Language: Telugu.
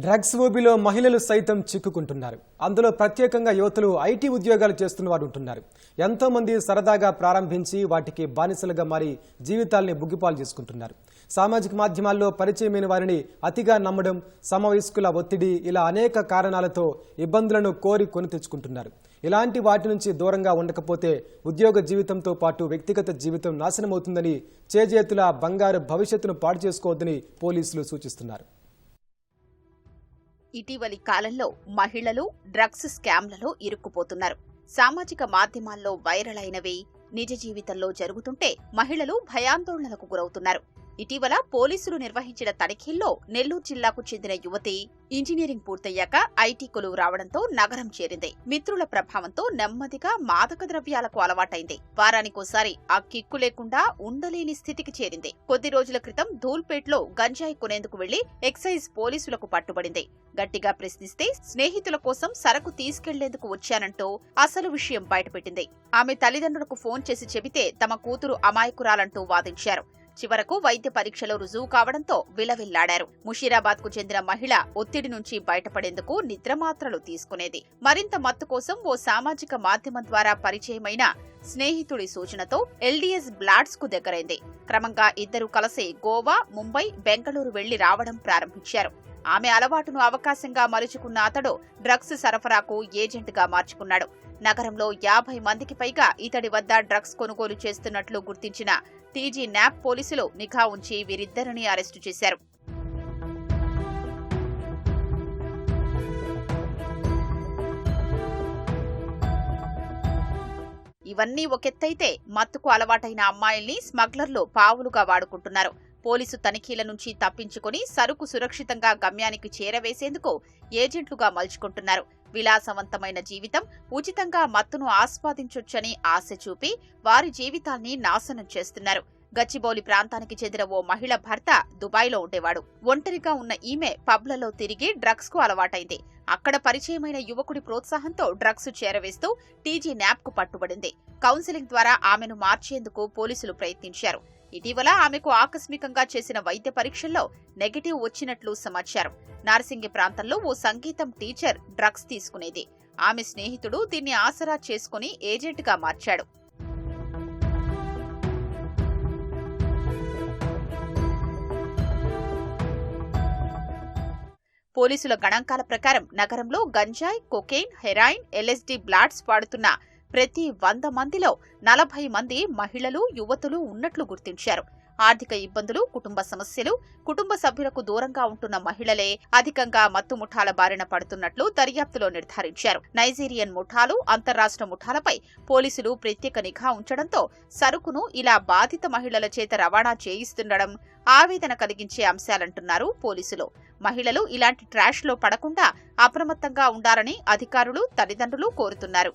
డ్రగ్స్ ఊబిలో మహిళలు సైతం చిక్కుకుంటున్నారు. అందులో ప్రత్యేకంగా యువతులు ఐటీ ఉద్యోగాలు చేస్తున్న వారు ఉంటున్నారు. ఎంతో మంది సరదాగా ప్రారంభించి వాటికి బానిసలుగా మారి జీవితాల్ని బుగ్గిపాలు చేసుకుంటున్నారు. సామాజిక మాధ్యమాల్లో పరిచయమైన వారిని అతిగా నమ్మడం సమవయస్కుల ఒత్తిడి ఇలా అనేక కారణాలతో ఇబ్బందులను కోరి కొని తెచ్చుకుంటున్నారు. ఇలాంటి వాటి నుంచి దూరంగా ఉండకపోతే ఉద్యోగ జీవితంతో పాటు వ్యక్తిగత జీవితం నాశనమవుతుందని చేజేతుల బంగారు భవిష్యత్తును పాడు చేసుకోవద్దని పోలీసులు సూచిస్తున్నారు. ఇటీవలి కాలంలో మహిళలు డ్రగ్స్ స్కామ్లలో ఇరుక్కుపోతున్నారు. సామాజిక మాధ్యమాల్లో వైరల్ అయినవి నిజ జీవితంలో జరుగుతుంటే మహిళలు భయాందోళనలకు గురవుతున్నారు. ఇటీవల పోలీసులు నిర్వహించిన తనిఖీల్లో నెల్లూరు జిల్లాకు చెందిన యువతి ఇంజనీరింగ్ పూర్తయ్యాక ఐటీ కొలువు రావడంతో నగరం చేరింది. మిత్రుల ప్రభావంతో నెమ్మదిగా మాదక ద్రవ్యాలకు అలవాటైంది. వారానికోసారి ఆ కిక్కు లేకుండా ఉండలేని స్థితికి చేరింది. కొద్ది రోజుల క్రితం ధూల్పేట్లో గంజాయి కొనేందుకు వెళ్ళి ఎక్సైజ్ పోలీసులకు పట్టుబడింది. గట్టిగా ప్రశ్నిస్తే స్నేహితుల కోసం సరకు తీసుకెళ్ళేందుకు వచ్చానంటూ అసలు విషయం బయటపెట్టింది. ఆమె తల్లిదండ్రులకు ఫోన్ చేసి చెబితే తమ కూతురు అమాయకురాలంటూ వాదించారు. చివరకు వైద్య పరీక్షలో రుజువు కావడంతో విలవిల్లాడారు. ముషీరాబాద్కు చెందిన మహిళ ఒత్తిడి నుంచి బయటపడేందుకు నిద్రమాత్రలు తీసుకునేది. మరింత మత్తు కోసం ఓ సామాజిక మాధ్యమం ద్వారా పరిచయమైన స్నేహితుడి సూచనతో ఎల్డీఎస్ బ్లాడ్స్కు దగ్గరైంది. క్రమంగా ఇద్దరు కలిసి గోవా ముంబై బెంగళూరు వెళ్ళి రావడం ప్రారంభించారు. ఆమె అలవాటును అవకాశంగా మలుచుకున్న అతడు డ్రగ్స్ సరఫరాకు ఏజెంట్గా మార్చుకున్నాడు. నగరంలో యాభై మందికి పైగా ఇతడి వద్ద డ్రగ్స్ కొనుగోలు చేస్తున్నట్లు గుర్తించిన టీజీ న్యాప్ పోలీసులు నిఘా ఉంచి వీరిద్దరిని అరెస్టు చేశారు. ఇవన్నీ ఒకెత్తైతే మత్తుకు అలవాటైన అమ్మాయిల్ని స్మగ్లర్లు పావులుగా వాడుకుంటున్నారు. పోలీసు తనిఖీల నుంచి తప్పించుకుని సరుకు సురక్షితంగా గమ్యానికి చేరవేసేందుకు ఏజెంట్లుగా మలుచుకుంటున్నారు. విలాసవంతమైన జీవితం ఉచితంగా మత్తును ఆస్వాదించొచ్చని ఆశ చూపి వారి జీవితాల్ని నాశనం చేస్తున్నారు. గచ్చిబౌలి ప్రాంతానికి చెందిన ఓ మహిళ భర్త దుబాయ్లో ఉండేవాడు. ఒంటరిగా ఉన్న ఈమె పబ్లలో తిరిగి డ్రగ్స్కు అలవాటైంది. అక్కడ పరిచయమైన యువకుడి ప్రోత్సాహంతో డ్రగ్స్ చేరవేస్తూ టీజీ న్యాప్కు పట్టుబడింది. కౌన్సిలింగ్ ద్వారా ఆమెను మార్చేందుకు పోలీసులు ప్రయత్నించారు. ఇటీవల ఆమెకు ఆకస్మికంగా చేసిన వైద్య పరీక్షల్లో నెగటివ్ వచ్చినట్లు సమాచారం. నార్సింగి ప్రాంతంలో ఓ సంగీతం టీచర్ డ్రగ్స్ తీసుకునేది. ఆమె స్నేహితుడు దీన్ని ఆసరా చేసుకుని ఏజెంట్గా మార్చాడు. పోలీసుల గణాంకాల ప్రకారం నగరంలో గంజాయి కొకెయిన్ హెరాయిన్ ఎల్ఎస్డీ బ్లాడ్స్ వాడుతున్న ప్రతి వంద మందిలో నలభై మంది మహిళలు యువతులు ఉన్నట్లు గుర్తించారు. ఆర్థిక ఇబ్బందులు కుటుంబ సమస్యలు కుటుంబ సభ్యులకు దూరంగా ఉంటున్న మహిళలే అధికంగా మత్తు ముఠాల బారిన పడుతున్నట్లు దర్యాప్తులో నిర్ధారించారు. నైజీరియన్ ముఠాలు అంతర్రాష్ట్ర ముఠాలపై పోలీసులు ప్రత్యేక నిఘా ఉంచడంతో సరుకును ఇలా బాధిత మహిళల చేత రవాణా చేయిస్తుండడం ఆవేదన కలిగించే అంశాలంటున్నారు పోలీసులు. మహిళలు ఇలాంటి ట్రాష్లో పడకుండా అప్రమత్తంగా ఉండాలని అధికారులు తల్లిదండ్రులు కోరుతున్నారు.